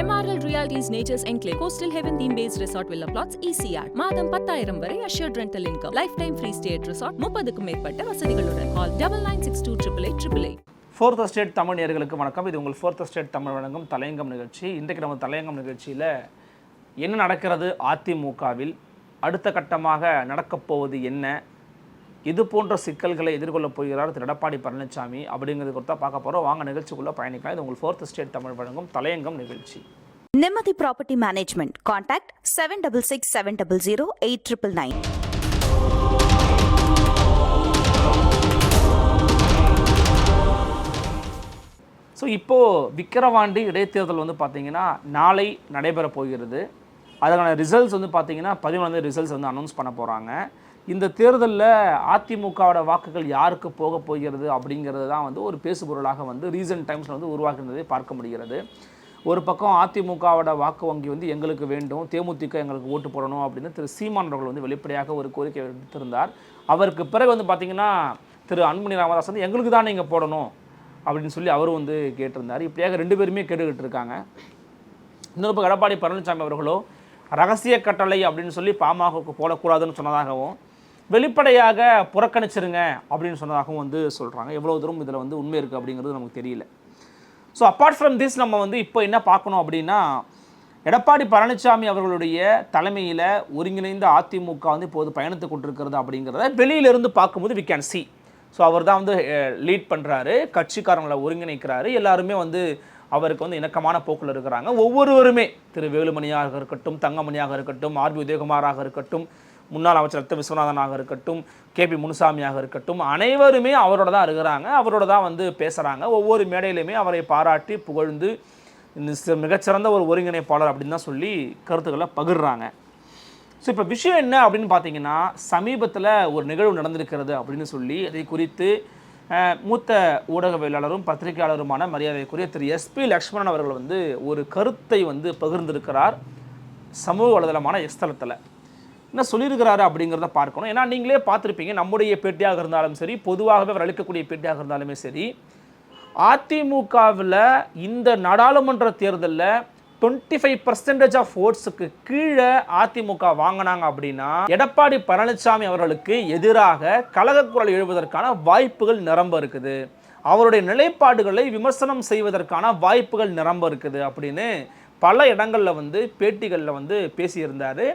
MRL realities natures enclave coastal heaven theme based resort villa plots ECR மாதம் பத்தாயிரம் வரை assured rental income lifetime free state resort முப்பதுக்கும் மேற்பட்ட வசதிகளுடன் call double nine six two triple eight triple eight fourth state Tamil நேர்களுக்கு வணக்கம். இது உங்கள் ஃபோர்த் ஸ்டேட் தமிழ் வழங்கும் தலையங்கம் நிகழ்ச்சி. இன்றைக்கு நம்ம தலையங்கம் நிகழ்ச்சியில் என்ன நடக்கிறது? அதிமுகவில் அடுத்த கட்டமாக நடக்கப் போவது என்ன? இது போன்ற சிக்கல்களை எதிர்கொள்ளப் போகிறார் திரு எடப்பாடி பழனிசாமி அப்படிங்கிறது குறித்தா பார்க்க போகிறோம் வாங்க நிகழ்ச்சிக்குள்ளே பயணிக்கலாம். இது உங்கள் ஃபோர்த் ஸ்டேட் தமிழ் வழங்கும் தலையங்கம் நிகழ்ச்சி. Nimmathi property management contact seven double six seven double zero eight triple nine so இப்போது விக்கிரவாண்டி இடைத்தேர்தல் வந்து பார்த்தீங்கன்னா நாளை நடைபெற போகிறது. அதுக்கான ரிசல்ட்ஸ் வந்து பார்த்தீங்கன்னா பதினொன்று ரிசல்ட்ஸ் வந்து அனௌன்ஸ் பண்ண போகிறாங்க இந்த தேர்தலில் அதிமுகவோட வாக்குகள் யாருக்கு போக போகிறது அப்படிங்கிறது தான் வந்து ஒரு பேசுபொருளாக வந்து ரீசன்ட் டைம்ஸில் வந்து உருவாகின்றதை பார்க்க முடிகிறது. ஒரு பக்கம் அதிமுகவோட வாக்கு வங்கி வந்து எங்களுக்கு வேண்டும் தேமுதிக எங்களுக்கு ஓட்டு போடணும் அப்படின்னு திரு சீமான் அவர்கள் வந்து வெளிப்படையாக ஒரு கோரிக்கை விடுத்திருந்தார். அவருக்கு பிறகு வந்து பார்த்தீங்கன்னா திரு அன்புமணி ராமதாஸ் வந்து எங்களுக்கு தான் நீங்கள் போடணும் அப்படின்னு சொல்லி அவரும் வந்து கேட்டிருந்தார். இப்படியாக ரெண்டு பேருமே கேட்டுக்கிட்டு இருக்காங்க. இன்னொரு பக்கம் எடப்பாடி பழனிசாமி அவர்களோ ரகசிய கட்டளை அப்படின்னு சொல்லி பாமகவுக்கு போடக்கூடாதுன்னு சொன்னதாகவும் வெளிப்படையாக புறக்கணிச்சிருங்க அப்படின்னு சொன்னதாகவும் வந்து சொல்கிறாங்க எவ்வளோ தூரம் இதில் வந்து உண்மை இருக்குது அப்படிங்கிறது நமக்கு தெரியல. ஸோ அப்பார்ட் ஃப்ரம் திஸ் நம்ம வந்து இப்போ என்ன பார்க்கணும் அப்படின்னா எடப்பாடி பழனிசாமி அவர்களுடைய தலைமையில் ஒருங்கிணைந்த அதிமுக வந்து இப்போது பயணித்து கொண்டிருக்கிறது அப்படிங்கிறத வெளியிலிருந்து பார்க்கும்போது வி கேன் சி ஸோ அவர் தான் வந்து லீட் பண்ணுறாரு கட்சிக்காரங்களை ஒருங்கிணைக்கிறாரு. எல்லாருமே வந்து அவருக்கு வந்து இணக்கமான போக்கில் இருக்கிறாங்க. ஒவ்வொருவருமே திரு வேலுமணியாக இருக்கட்டும் தங்கமணியாக இருக்கட்டும் ஆர்பி உதயகுமாராக இருக்கட்டும் முன்னாள் அமைச்சர் ரத்த விஸ்வநாதனாக இருக்கட்டும் கே பி முனுசாமியாக இருக்கட்டும் அனைவருமே அவரோட தான் இருக்கிறாங்க. அவரோட தான் வந்து பேசுகிறாங்க ஒவ்வொரு மேடையிலுமே அவரை பாராட்டி புகழ்ந்து மிகச்சிறந்த ஒரு ஒருங்கிணைப்பாளர் அப்படின்னு தான் சொல்லி கருத்துக்களை பகிர்றாங்க. ஸோ இப்போ விஷயம் என்ன அப்படின்னு பார்த்தீங்கன்னா சமீபத்தில் ஒரு நிகழ்வு நடந்திருக்கிறது அப்படின்னு சொல்லி அதை குறித்து மூத்த ஊடகவியலாளரும் பத்திரிகையாளருமான மரியாதைக்குரிய திரு. எஸ்பி லக்ஷ்மணன் அவர்கள் வந்து ஒரு கருத்தை வந்து பகிர்ந்திருக்கிறார் சமூக வலைதளமான எஸ்தலத்தில் என்ன சொல்லியிருக்கிறாரு அப்படிங்கிறத பார்க்கணும். ஏன்னா நீங்களே பார்த்துருப்பீங்க நம்முடைய பேட்டியாக இருந்தாலும் சரி பொதுவாகவே அவர் அளிக்கக்கூடிய பேட்டியாக இருந்தாலுமே சரி அதிமுகவில் இந்த நாடாளுமன்ற தேர்தலில் டுவெண்ட்டி ஃபைவ் பர்சன்டேஜ் ஆஃப் ஓட்ஸுக்கு கீழே அதிமுக வாங்கினாங்க அப்படின்னா எடப்பாடி பழனிசாமி அவர்களுக்கு எதிராக கழகக்குரல் எழுவதற்கான வாய்ப்புகள் நிரம்ப இருக்குது. அவருடைய நிலைப்பாடுகளை விமர்சனம் செய்வதற்கான வாய்ப்புகள் நிரம்ப இருக்குது அப்படின்னு பல இடங்களில் வந்து பேட்டிகளில் வந்து பேசியிருந்தார்.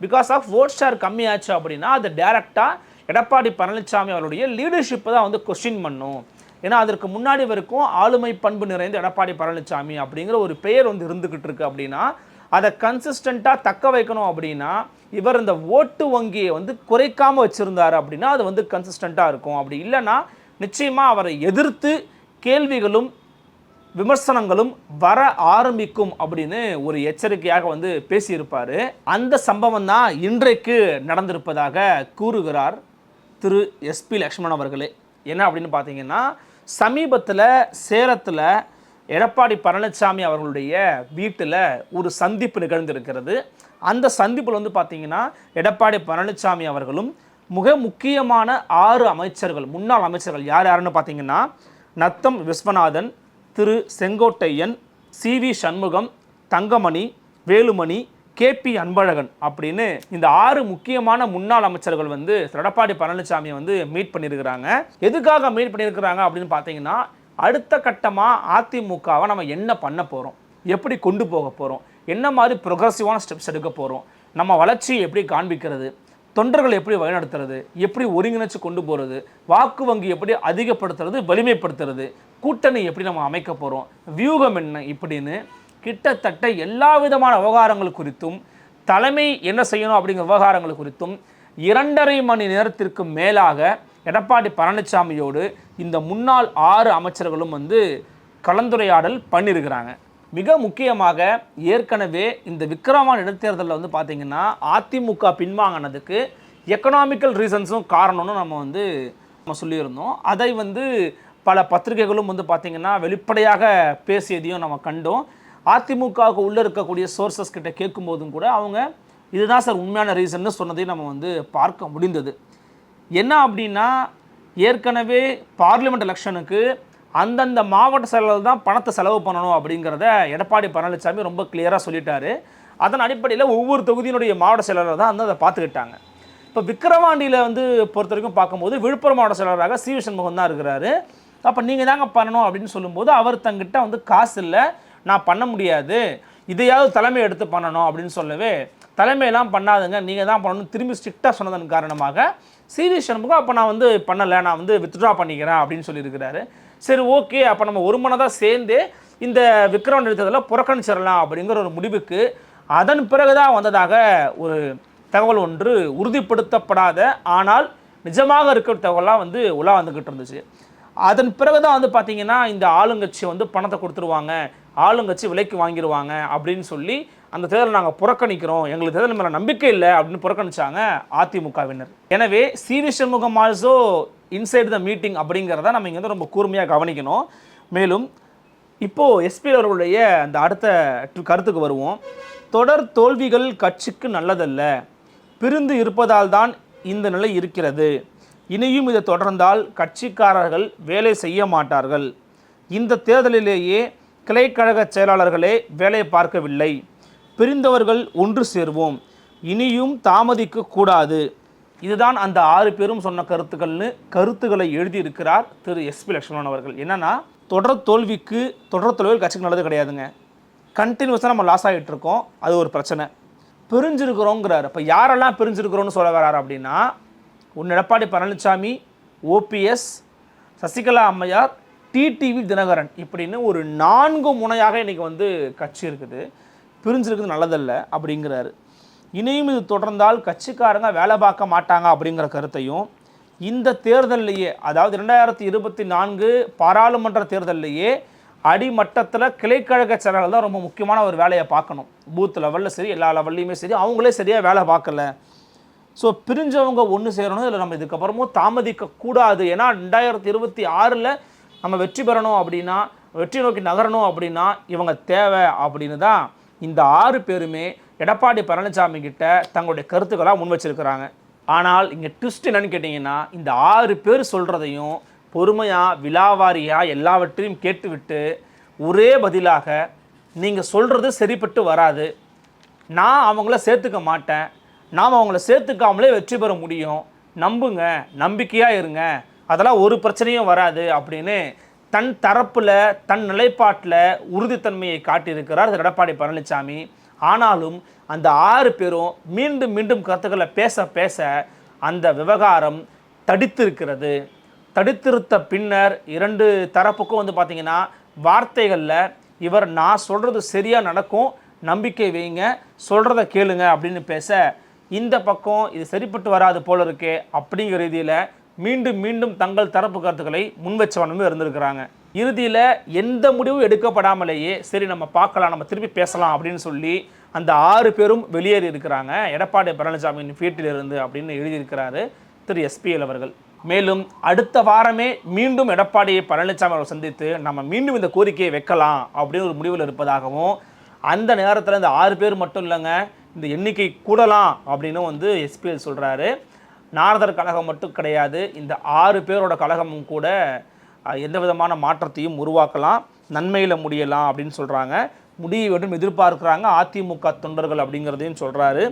பிகாஸ் ஆஃப் ஓட் ஷேர் கம்மியாச்சு அப்படின்னா அது டைரெக்டாக எடப்பாடி பழனிசாமி அவருடைய லீடர்ஷிப்பை தான் வந்து கொஸ்டின் பண்ணும். ஏன்னா அதற்கு முன்னாடி வரைக்கும் ஆளுமை பண்பு நிறைந்த எடப்பாடி பழனிசாமி அப்படிங்கிற ஒரு பெயர் வந்து இருந்துக்கிட்டு இருக்கு அப்படின்னா அதை கன்சிஸ்டண்ட்டாக தக்க வைக்கணும் அப்படின்னா இவர் இந்த ஓட்டு வங்கியை வந்து குறைக்காமல் வச்சுருந்தார் அப்படின்னா அது வந்து கன்சிஸ்டண்ட்டாக இருக்கும். அப்படி இல்லைன்னா நிச்சயமாக அவரை எதிர்த்து கேள்விகளும் விமர்சனங்களும் வர ஆரம்பிக்கும் அப்படின்னு ஒரு எச்சரிக்கையாக வந்து பேசியிருப்பார். அந்த சம்பவம் தான் இன்றைக்கு நடந்திருப்பதாக கூறுகிறார் திரு எஸ்பி லக்ஷ்மண் அவர்களே. என்ன அப்படின்னு பார்த்தீங்கன்னா சமீபத்தில் சேலத்தில் எடப்பாடி பழனிசாமி அவர்களுடைய வீட்டில் ஒரு சந்திப்பு நிகழ்ந்திருக்கிறது. அந்த சந்திப்பில் வந்து பார்த்தீங்கன்னா எடப்பாடி பழனிசாமி அவர்களும் மிக முக்கியமான ஆறு அமைச்சர்கள் முன்னாள் அமைச்சர்கள் யார் யாருன்னு பார்த்தீங்கன்னா Natham Viswanathan Thiru Sengottaiyan C. We. Shanmugam Thangamani Velumani KP Anbazhagan அப்படின்னு இந்த ஆறு முக்கியமான முன்னாள் அமைச்சர்கள் வந்து எடப்பாடி பழனிசாமியை வந்து மீட் பண்ணியிருக்கிறாங்க. எதுக்காக மீட் பண்ணியிருக்கிறாங்க அப்படின்னு பார்த்தீங்கன்னா அடுத்த கட்டமாக அதிமுகவை நம்ம என்ன பண்ண போகிறோம் எப்படி கொண்டு போக போகிறோம் என்ன மாதிரி ப்ரொக்ரஸிவான ஸ்டெப்ஸ் எடுக்க போகிறோம் நம்ம வளர்ச்சியை எப்படி காண்பிக்கிறது? தொண்டர்களை எப்படி வழிநடத்துறது எப்படி ஒருங்கிணைச்சு கொண்டு போகிறது வாக்கு வங்கி எப்படி அதிகப்படுத்துறது வலிமைப்படுத்துறது கூட்டணி எப்படி நம்ம அமைக்க போகிறோம் வியூகம் என்ன இப்படின்னு கிட்டத்தட்ட எல்லா விதமான விவகாரங்கள் குறித்தும் தலைமை என்ன செய்யணும் அப்படிங்கிற விவகாரங்கள் குறித்தும் இரண்டரை மணி நேரத்திற்கு மேலாக எடப்பாடி பழனிசாமியோடு இந்த முன்னாள் ஆறு அமைச்சர்களும் வந்து கலந்துரையாடல் பண்ணியிருக்கிறாங்க மிக முக்கியமாக ஏற்கனவே இந்த விக்ரமான் இடைத்தேர்தலில் வந்து பார்த்திங்கன்னா அதிமுக பின்வாங்கினதுக்கு எக்கனாமிக்கல் ரீசன்ஸும் காரணம்னு நம்ம வந்து நம்ம சொல்லியிருந்தோம். அதை வந்து பல பத்திரிகைகளும் வந்து பார்த்திங்கன்னா வெளிப்படையாக பேசியதையும் நம்ம கண்டோம். அதிமுகவுக்கு உள்ளே இருக்கக்கூடிய சோர்சஸ் கிட்ட கேட்கும்போதும் கூட அவங்க இதுதான் சார் உண்மையான ரீசன்னு சொன்னதையும் நம்ம வந்து பார்க்க முடிந்தது. என்ன அப்படின்னா ஏற்கனவே பார்லிமெண்ட் எலெக்ஷனுக்கு அந்தந்த மாவட்ட செயலாளர் தான் பணத்தை செலவு பண்ணணும் அப்படிங்கிறத எடப்பாடி பழனிசாமி ரொம்ப கிளியராக சொல்லிட்டாரு. அதன் அடிப்படையில் ஒவ்வொரு தொகுதியினுடைய மாவட்ட செயலாளர் தான் வந்து அதை பார்த்துக்கிட்டாங்க. இப்போ விக்கிரவாண்டியில் வந்து பொறுத்த வரைக்கும் பார்க்கும்போது விழுப்புரம் மாவட்ட செயலாளராக சி வி சண்முகம் தான் இருக்கிறாரு. அப்போ நீங்கள் தாங்க பண்ணணும் அப்படின்னு சொல்லும்போது அவர் தங்கிட்ட வந்து காசு இல்லை நான் பண்ண முடியாது. இதையாவது தலைமை எடுத்து பண்ணணும் அப்படின்னு சொல்லவே தலைமையெல்லாம் பண்ணாதுங்க நீங்கள் தான் பண்ணணும். திரும்பி ஸ்ட்ரிக்டாக சொன்னதன் காரணமாக சி வி சண்முகம் அப்போ நான் வந்து பண்ணலை நான் வந்து வித்ட்ரா பண்ணிக்கிறேன் அப்படின்னு சொல்லியிருக்கிறாரு. சரி ஓகே அப்போ நம்ம ஒரு மனதாக சேர்ந்து இந்த விக்ரம் நிறுத்தத்தில் புறக்கணிச்சிடலாம் அப்படிங்கிற ஒரு முடிவுக்கு அதன் பிறகுதான் வந்ததாக ஒரு தகவல் ஒன்று உறுதிப்படுத்தப்படாத ஆனால் நிஜமாக இருக்கிற தகவலாக வந்து உலா வந்துக்கிட்டு இருந்துச்சு. அதன் பிறகு தான் வந்து பார்த்தீங்கன்னா இந்த ஆளுங்கட்சி வந்து பணத்தை கொடுத்துருவாங்க ஆளுங்கட்சி விலைக்கு வாங்கிடுவாங்க அப்படின்னு சொல்லி அந்த தேர்தலை நாங்கள் புறக்கணிக்கிறோம். எங்களுக்கு தேர்தல் மேலே நம்பிக்கை இல்லை அப்படின்னு புறக்கணிச்சாங்க அதிமுகவினர். எனவே C V Shanmugam also inside the meeting அப்படிங்கிறத நம்ம இங்கே வந்து ரொம்ப கூர்மையாக கவனிக்கணும். மேலும் இப்போது எஸ்பி அவர்களுடைய அந்த அடுத்த கருத்துக்கு வருவோம். தொடர் தோல்விகள் கட்சிக்கு நல்லதல்ல. பிரிந்து இருப்பதால் தான் இந்த நிலை இருக்கிறது. இனியும் இதை தொடர்ந்தால் கட்சிக்காரர்கள் வேலை செய்ய மாட்டார்கள். இந்த தேர்தலிலேயே கிளைக்கழக செயலாளர்களே வேலை பார்க்கவில்லை. பிரிந்தவர்கள் ஒன்று சேர்வோம். இனியும் தாமதிக்க கூடாது. இதுதான் அந்த ஆறு பேரும் சொன்ன கருத்துக்கள்னு கருத்துக்களை எழுதியிருக்கிறார் திரு எஸ்பி லட்சுமணன் அவர்கள். என்னன்னா தொடர் தோல்விக்கு தொடர் தோல்விகள் கட்சிக்கு நல்லது கிடையாதுங்க. கண்டினியூஸாக நம்ம லாஸ் ஆகிட்டு இருக்கோம். அது ஒரு பிரச்சனை. பிரிஞ்சிருக்கிறோங்கிறார். அப்போ யாரெல்லாம் பிரிஞ்சிருக்கிறோன்னு சொல்ல வர்றாரு அப்படின்னா ஒன்று எடப்பாடி பழனிசாமி ஓபிஎஸ் சசிகலா அம்மையார் டிடிவி தினகரன் இப்படின்னு ஒரு நான்கு முனையாக இன்றைக்கி வந்து கட்சி இருக்குது. பிரிஞ்சிருக்கிறது நல்லதல்ல அப்படிங்கிறாரு. இனியும் இது தொடர்ந்தால் கட்சிக்காரங்க வேலை பார்க்க மாட்டாங்க அப்படிங்கிற கருத்தையும் இந்த தேர்தல்லையே அதாவது ரெண்டாயிரத்தி இருபத்தி நான்கு பாராளுமன்ற தேர்தல்லையே அடிமட்டத்தில் கிளைக்கழக செயலாளர் தான் ரொம்ப முக்கியமான ஒரு வேலையை பார்க்கணும். பூத் லெவலில் சரி எல்லா லெவல்லையுமே சரி அவங்களே சரியாக வேலை பார்க்கல. ஸோ பிரிஞ்சவங்க ஒன்று சேரணும் இதில் நம்ம இதுக்கப்புறமும் தாமதிக்கக்கூடாது. ஏன்னா ரெண்டாயிரத்தி இருபத்தி ஆறில் நம்ம வெற்றி பெறணும் அப்படின்னா வெற்றி நோக்கி நகரணும் அப்படின்னா இவங்க தேவை அப்படின்னு தான் இந்த ஆறு பேருமே எடப்பாடி பழனிசாமி கிட்ட தங்களுடைய கருத்துக்களாக முன் வச்சிருக்கிறாங்க ஆனால் இங்கே ட்விஸ்ட் என்னன்னு கேட்டிங்கன்னா இந்த ஆறு பேர் சொல்கிறதையும் பொறுமையாக விலாவாரியாக எல்லாவற்றையும் கேட்டுவிட்டு ஒரே பதிலாக நீங்கள் சொல்கிறது சரிப்பட்டு வராது. நான் அவங்கள சேர்த்துக்க மாட்டேன். நாம் அவங்கள சேர்த்துக்காமலே வெற்றி பெற முடியும். நம்புங்க நம்பிக்கையாக இருங்க. அதெல்லாம் ஒரு பிரச்சனையும் வராது அப்படின்னு தன் தரப்பில் தன் நிலைப்பாட்டில் உறுதித்தன்மையை காட்டியிருக்கிறார் திரு எடப்பாடி பழனிசாமி ஆனாலும் அந்த ஆறு பேரும் மீண்டும் மீண்டும் கருத்துக்களை பேச பேச அந்த விவகாரம் தடித்திருக்கிறது. தடுத்திருத்த பின்னர் இரண்டு தரப்புக்கும் வந்து பார்த்தீங்கன்னா வார்த்தைகளில் இவர் நான் சொல்கிறது சரியாக நடக்கும் நம்பிக்கை வைங்க சொல்கிறத கேளுங்க அப்படின்னு பேச இந்த பக்கம் இது சரிப்பட்டு வராது போல இருக்கே அப்படிங்கிற ரீதியில் மீண்டும் மீண்டும் தங்கள் தரப்பு கருத்துக்களை முன்வச்சவனமே இருந்திருக்கிறாங்க. இறுதியில் எந்த முடிவும் எடுக்கப்படாமலேயே சரி நம்ம பார்க்கலாம் நம்ம திருப்பி பேசலாம் அப்படின்னு சொல்லி அந்த ஆறு பேரும் வெளியேறி இருக்கிறாங்க. எடப்பாடி பழனிசாமியின் வீட்டிலிருந்து அப்படின்னு எழுதியிருக்கிறாரு திரு எஸ்பிஎல் அவர்கள். மேலும் அடுத்த வாரமே மீண்டும் எடப்பாடியை பழனிசாமி அவர்கள் சந்தித்து நம்ம மீண்டும் இந்த கோரிக்கையை வைக்கலாம் அப்படின்னு ஒரு முடிவில் இருப்பதாகவும் அந்த நேரத்தில் இந்த ஆறு பேர் மட்டும் இல்லைங்க இந்த எண்ணிக்கை கூடலாம் அப்படின்னு வந்து எஸ்பிஎல் சொல்கிறாரு நாரதர் கழகம் மட்டும் கிடையாது. இந்த ஆறு பேரோட கழகமும் கூட எந்த விதமான மாற்றத்தையும் உருவாக்கலாம் நன்மையில் முடியலாம் அப்படின்னு சொல்கிறாங்க முடிய வேண்டும் எதிர்பார்க்குறாங்க. அதிமுக தொண்டர்கள் அப்படிங்கிறதையும் சொல்கிறாரு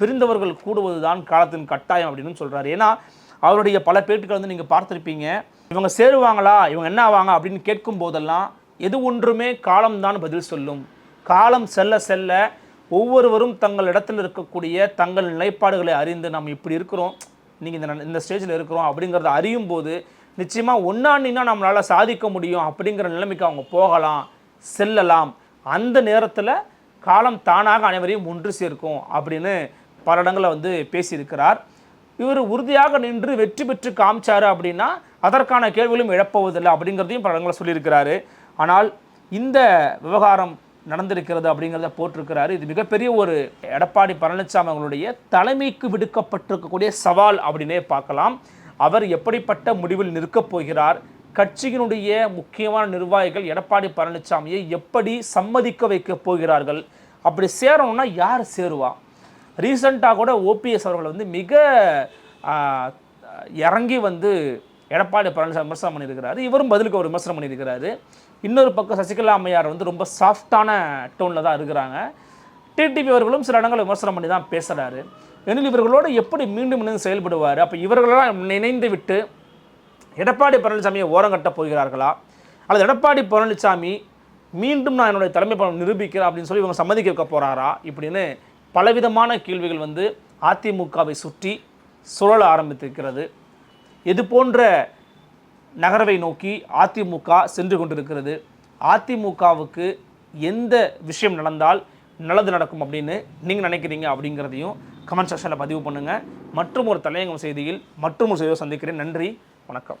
பிரிந்தவர்கள் கூடுவது தான் காலத்தின் கட்டாயம் அப்படின்னு சொல்கிறாரு ஏன்னா அவருடைய பல பேட்டுகள் வந்து நீங்கள் பார்த்துருப்பீங்க. இவங்க சேருவாங்களா? இவங்க என்ன ஆவாங்க? அப்படின்னு கேட்கும் போதெல்லாம் எது ஒன்றுமே காலம்தான் பதில் சொல்லும். காலம் செல்ல செல்ல ஒவ்வொருவரும் தங்கள் இடத்தில் இருக்கக்கூடிய தங்கள் நிலைப்பாடுகளை அறிந்து நாம் இப்படி இருக்கிறோம். நீங்கள் இந்த இந்த ஸ்டேஜில் இருக்கிறோம் அப்படிங்கிறத அறியும் போது நிச்சயமாக ஒன்றாண்டினா நம்மளால் சாதிக்க முடியும் அப்படிங்கிற நிலைமைக்கு அவங்க போகலாம் செல்லலாம். அந்த நேரத்தில் காலம் தானாக அனைவரையும் ஒன்று சேர்க்கும் அப்படின்னு பல இடங்களில் வந்து பேசியிருக்கிறார். இவர் உறுதியாக நின்று வெற்றி பெற்று காமிச்சார் அப்படின்னா அதற்கான கேள்விகளும் இழப்போவதில்லை அப்படிங்கிறதையும் பல இடங்களில் சொல்லியிருக்கிறாரு. ஆனால் இந்த விவகாரம் நடந்திருக்கிறது அப்படிங்கிறத போட்டிருக்கிறாரு. இது மிகப்பெரிய ஒரு எடப்பாடி பழனிசாமி அவங்களுடைய தலைமைக்கு விடுக்கப்பட்டிருக்கக்கூடிய சவால் அப்படின்னே பார்க்கலாம். அவர் எப்படிப்பட்ட முடிவில் நிற்கப் போகிறார்? கட்சியினுடைய முக்கியமான நிர்வாகிகள் எடப்பாடி பழனிசாமியை எப்படி சம்மதிக்க வைக்க போகிறார்கள்? அப்படி சேரணும்னா யார் சேருவா? ரீசண்டாக கூட ஓபிஎஸ் அவர்கள் வந்து மிக இறங்கி வந்து எடப்பாடி பழனிசாமி விமர்சனம் பண்ணியிருக்கிறாரு. இவரும் பதிலுக்கு ஒரு விமர்சனம் பண்ணியிருக்கிறாரு. இன்னொரு பக்கம் சசிகலா அம்மையார் வந்து ரொம்ப சாஃப்டான டோனில் தான் இருக்கிறாங்க. டிடிவி அவர்களும் சில இடங்களில் விமர்சனம் பண்ணி தான் பேசுகிறாரு எனில் இவர்களோடு எப்படி மீண்டும் இணைந்து செயல்படுவார்? அப்போ இவர்களெல்லாம் இணைந்து விட்டு எடப்பாடி பழனிசாமியை ஓரங்கட்ட போகிறார்களா? அல்லது எடப்பாடி பழனிசாமி மீண்டும் நான் என்னுடைய தலைமை பலம் நிரூபிக்கிறேன் அப்படின்னு சொல்லி இவங்க சம்மதிக்க வைக்க போகிறாரா இப்படின்னு பலவிதமான கேள்விகள் வந்து அதிமுகவை சுற்றி சுழல ஆரம்பித்திருக்கிறது. இது போன்ற நகரவை நோக்கி அதிமுக சென்று கொண்டிருக்கிறது. அதிமுகவுக்கு எந்த விஷயம் நடந்தால் நல்லது நடக்கும் அப்படின்னு நீங்கள் நினைக்கிறீங்க அப்படிங்கிறதையும் கமெண்ட் செக்ஷனில் பதிவு பண்ணுங்கள் மற்றும் ஒரு தலையங்கம் செய்தியில் மற்றும் ஒரு செய்தியை சந்திக்கிறேன். நன்றி வணக்கம்.